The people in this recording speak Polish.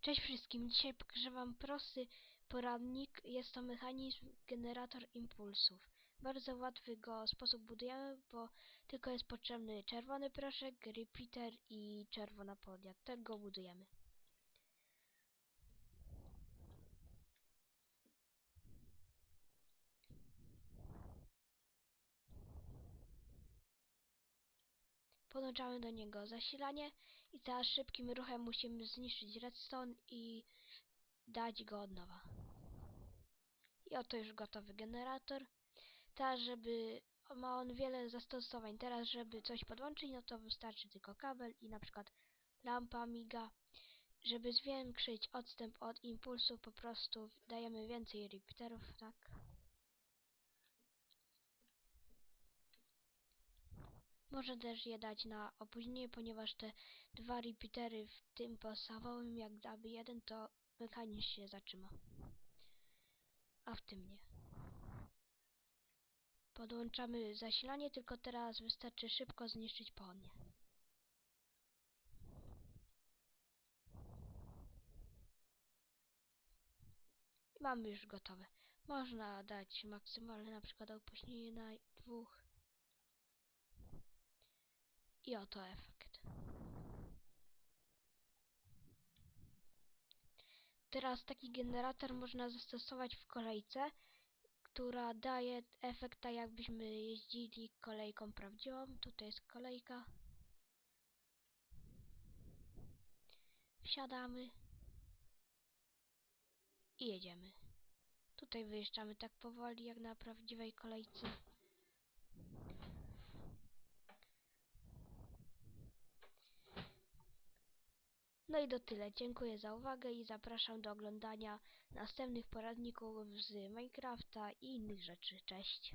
Cześć wszystkim, dzisiaj pokażę wam prosty poradnik. Jest to mechanizm generator impulsów. Bardzo łatwy go sposób budujemy, bo tylko jest potrzebny czerwony proszek, repeater i czerwona podia. Tego budujemy. Podłączamy do niego zasilanie i teraz szybkim ruchem musimy zniszczyć redstone i dać go od nowa. I oto już gotowy generator. Teraz, żeby ma on wiele zastosowań. Teraz, żeby coś podłączyć, no to wystarczy tylko kabel i na przykład lampa miga. Żeby zwiększyć odstęp od impulsu, po prostu dajemy więcej repeaterów, tak. Może też je dać na opóźnienie, ponieważ te dwa repeatery w tym podstawowym, jak daby jeden, to mechanizm się zatrzyma. A w tym nie. Podłączamy zasilanie, tylko teraz wystarczy szybko zniszczyć pochodnie. Mamy już gotowe. Można dać maksymalne na przykład opóźnienie na dwóch. I oto efekt. Teraz taki generator można zastosować w kolejce, która daje efekt tak jakbyśmy jeździli kolejką prawdziwą. Tutaj jest kolejka. Wsiadamy i jedziemy. Tutaj wyjeżdżamy tak powoli jak na prawdziwej kolejce. No i do tyle. Dziękuję za uwagę i zapraszam do oglądania następnych poradników z Minecrafta i innych rzeczy. Cześć!